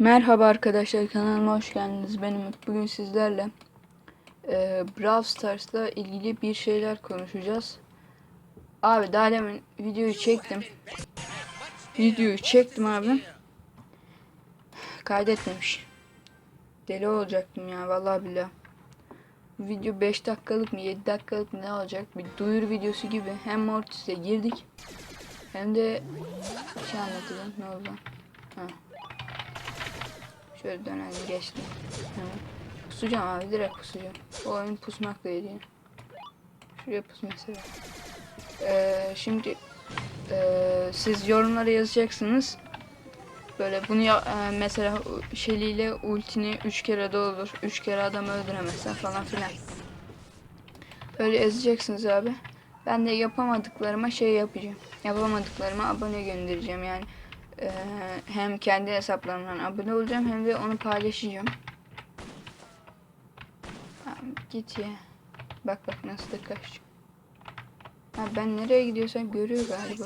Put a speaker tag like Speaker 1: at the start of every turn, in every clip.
Speaker 1: Merhaba arkadaşlar kanalıma hoş geldiniz. Benim. Bugün sizlerle e, Brawl Stars'la ilgili bir şeyler konuşacağız. Abi daha demin videoyu çektim. Videoyu çektim abi. Kaydetmemiş. Deli olacaktım ya vallahi billahi. Video 5 dakikalık mı 7 dakikalık mı ne olacak? Bir duyuru videosu gibi. Hem Mortis'e girdik. Hem de şey anlatacağım. Ne oldu? Ha. Şöyle dönelim geçtim. Hemen. Pusacağım abi direkt pusacağım. O oyun pusmakla ilgili. Şuraya pus mesela. Ee, şimdi ee, siz yorumlara yazacaksınız. Böyle bunu ya, ee, mesela Shelly ile ultini 3 kere doldur. 3 kere adam öldüremezsen falan filan. Öyle yazacaksınız abi. Ben de yapamadıklarıma şey yapacağım. Yapamadıklarıma abone göndereceğim yani. Ee, hem kendi hesaplarımdan abone olacağım hem de onu paylaşacağım. Git ya. Bak bak nasıl da kaçacak. Ha, ben nereye gidiyorsam görüyor galiba.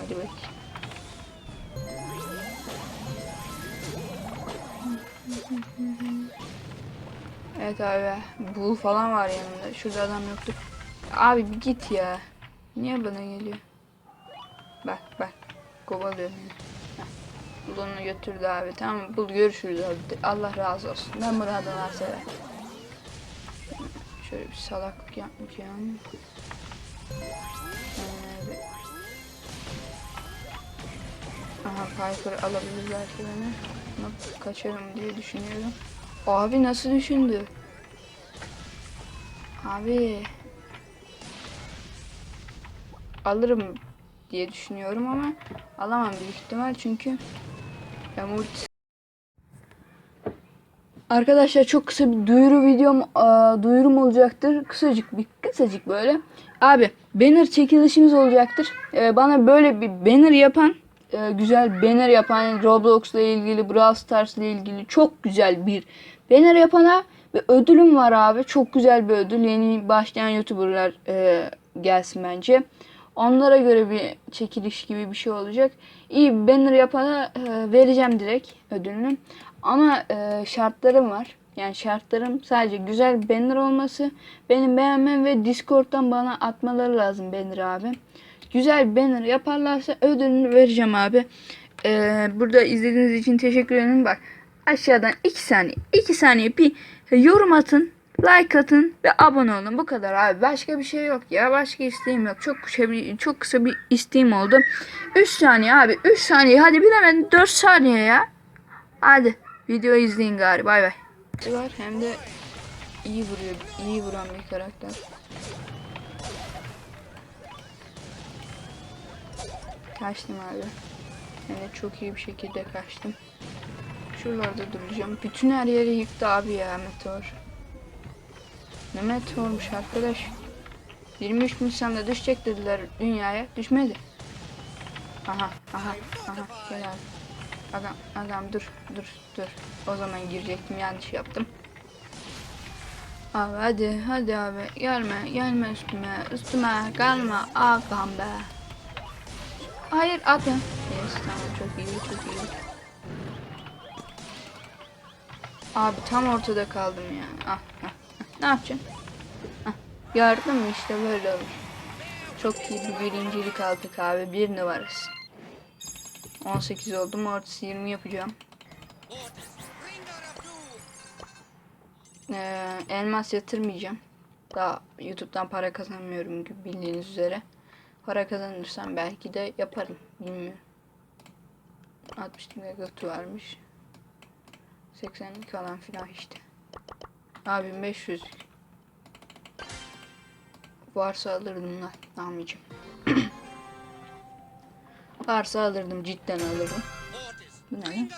Speaker 1: Hadi bak. Evet abi. Bul falan var yanında. Şurada adam yoktu. Abi git ya. Niye bana geliyor? Bak bak. Kovalıyor beni. Onu götürdü abi. Tamam? Bul görüşürüz abi. Allah razı olsun. Ben bunu adamlar sever. Şöyle bir salaklık yapmış yani. Evet. Aha Piper alabilir belki beni. Kaçarım diye düşünüyorum. Abi nasıl düşündü? Abi alırım diye düşünüyorum ama alamam büyük ihtimal çünkü ben Arkadaşlar çok kısa bir duyuru videom, aa, duyurum olacaktır. Kısacık bir kısacık böyle. Abi banner çekilişimiz olacaktır. Ee, bana böyle bir banner yapan, e, güzel banner yapan Roblox'la ilgili, Brawl Stars'la ilgili çok güzel bir banner yapana ve ödülüm var abi. Çok güzel bir ödül. Yeni başlayan YouTuber'lar e, gelsin bence. Onlara göre bir çekiliş gibi bir şey olacak. İyi banner yapana e, vereceğim direkt ödülünü. Ama e, şartlarım var. Yani şartlarım sadece güzel banner olması, benim beğenmem ve Discord'dan bana atmaları lazım banner abi. Güzel banner yaparlarsa ödülünü vereceğim abi. E, burada izlediğiniz için teşekkür ederim. Bak aşağıdan 2 saniye 2 saniye bir yorum atın. Like atın ve abone olun. Bu kadar abi. Başka bir şey yok ya. Başka isteğim yok. Çok kısa bir, çok kısa bir isteğim oldu. 3 saniye abi. 3 saniye. Hadi bilemedim 4 saniye ya. Hadi. Videoyu izleyin gari. Bay bay. Var hem de iyi vuruyor. iyi vuran bir karakter. Kaçtım abi. De çok iyi bir şekilde kaçtım. Şuralarda duracağım. Bütün her yeri yıktı abi ya meteor. Ne meteormuş arkadaş. 23 Nisan'da düşecek dediler dünyaya. Düşmedi. Aha aha aha gel abi. Agam, agam dur dur dur. O zaman girecektim yanlış yaptım. Abi hadi hadi abi gelme gelme üstüme üstüme gelme agam be. Hayır atın. Yes tamam çok iyi çok iyi. Abi tam ortada kaldım ya. Ah, ah. Ne yapacaksın? Ah, gördün mü işte böyle olur. Çok iyi bir birincilik aldık abi. Bir numarası. 18 oldum. Artısı 20 yapacağım. Ee, elmas yatırmayacağım. Daha YouTube'dan para kazanmıyorum gibi bildiğiniz üzere. Para kazanırsam belki de yaparım. Bilmiyorum. 60 megabyte varmış. 80'lik falan filan işte. Abi 500 varsa alırdım lan. Almayacağım. varsa alırdım. Cidden alırdım. Bu ne lan?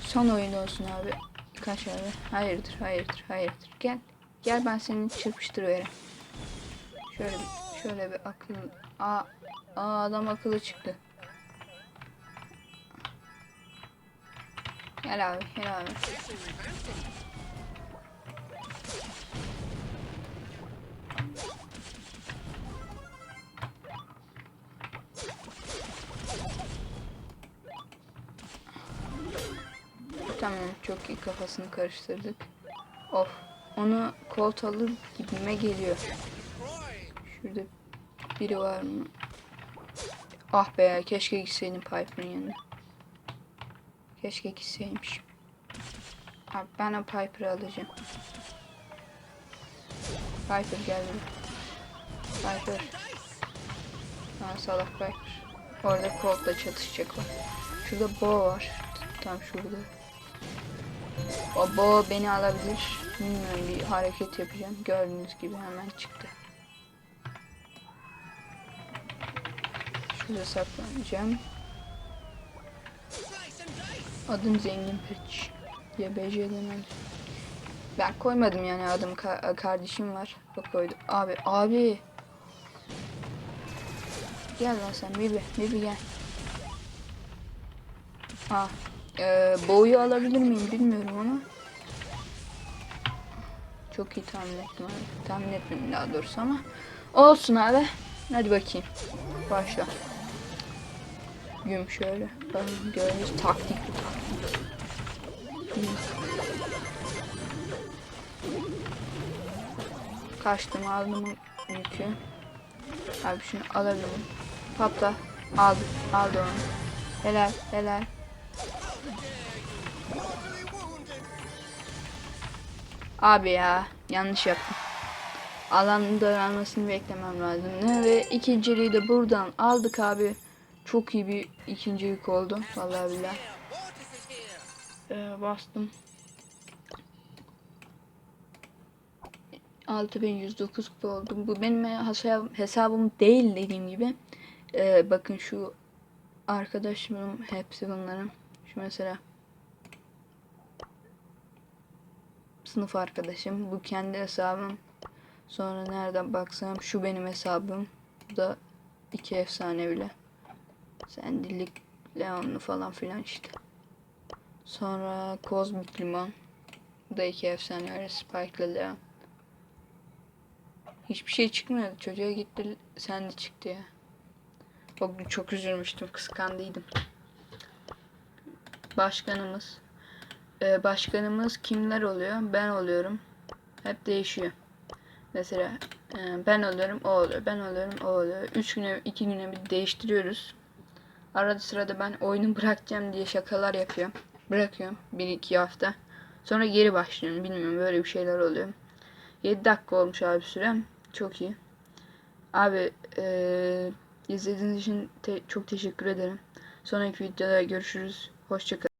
Speaker 1: Son oyun olsun abi. Kaç abi? Hayırdır, hayırdır, hayırdır. Gel. Gel ben seni çırpıştırıverem. Şöyle bir, şöyle bir akıl. Aa, aa adam akıllı çıktı. Gel abi, gel abi. Tamam çok iyi kafasını karıştırdık. Of. Onu kolt alır gibime geliyor. Şurada biri var mı? Ah be keşke gitseydim Piper'ın yanına. Keşke gitseymiş. Abi ben o Piper'ı alacağım. Piper geldi. Piper. Ha salak Piper. Orada Colt'la çatışacak var. Şurada Bo var. Tam şurada. Bo beni alabilir. Bilmiyorum bir hareket yapacağım. Gördüğünüz gibi hemen çıktı. Şurada saklanacağım. Adım Zengin Piç. YBC'den öyle. Ben koymadım yani adım ka- kardeşim var. O koydu. Abi abi. Gel lan sen Bibi. Bibi gel. Ha. Ee, boyu alabilir miyim bilmiyorum ama. Çok iyi tahmin ettim. Tahmin etmedim daha doğrusu ama. Olsun abi. Hadi bakayım. Başla. Güm şöyle. Ben taktik bu taktik. Kaçtım aldım yükü. Abi şunu alabilirim. Patla. Aldı. Aldı onu. Helal. Helal. Abi ya. Yanlış yaptım. Alanın daralmasını beklemem lazım. Ve ikinciliği de buradan aldık abi. Çok iyi bir ikincilik oldu. Vallahi billahi. Ee, bastım. 6109 kupa oldum. Bu benim hesabım değil dediğim gibi. Ee, bakın şu arkadaşımın hepsi bunların. Şu mesela sınıf arkadaşım. Bu kendi hesabım. Sonra nereden baksam şu benim hesabım. Bu da iki efsane bile. Sendilik Leonlu falan filan işte. Sonra Kozmik Limon. Bu da iki efsane öyle Spike'lı Leon. Hiçbir şey çıkmıyordu. Çocuğa gitti sen de çıktı ya. O gün çok üzülmüştüm. Kıskandıydım. Başkanımız. Ee, başkanımız kimler oluyor? Ben oluyorum. Hep değişiyor. Mesela e, ben oluyorum, o oluyor. Ben oluyorum, o oluyor. Üç güne, iki güne bir değiştiriyoruz. Arada sırada ben oyunu bırakacağım diye şakalar yapıyorum. Bırakıyorum. Bir iki hafta. Sonra geri başlıyorum. Bilmiyorum böyle bir şeyler oluyor. 7 dakika olmuş abi sürem. Çok iyi. Abi eee izlediğiniz için te- çok teşekkür ederim. Sonraki videoda görüşürüz. Hoşçakalın.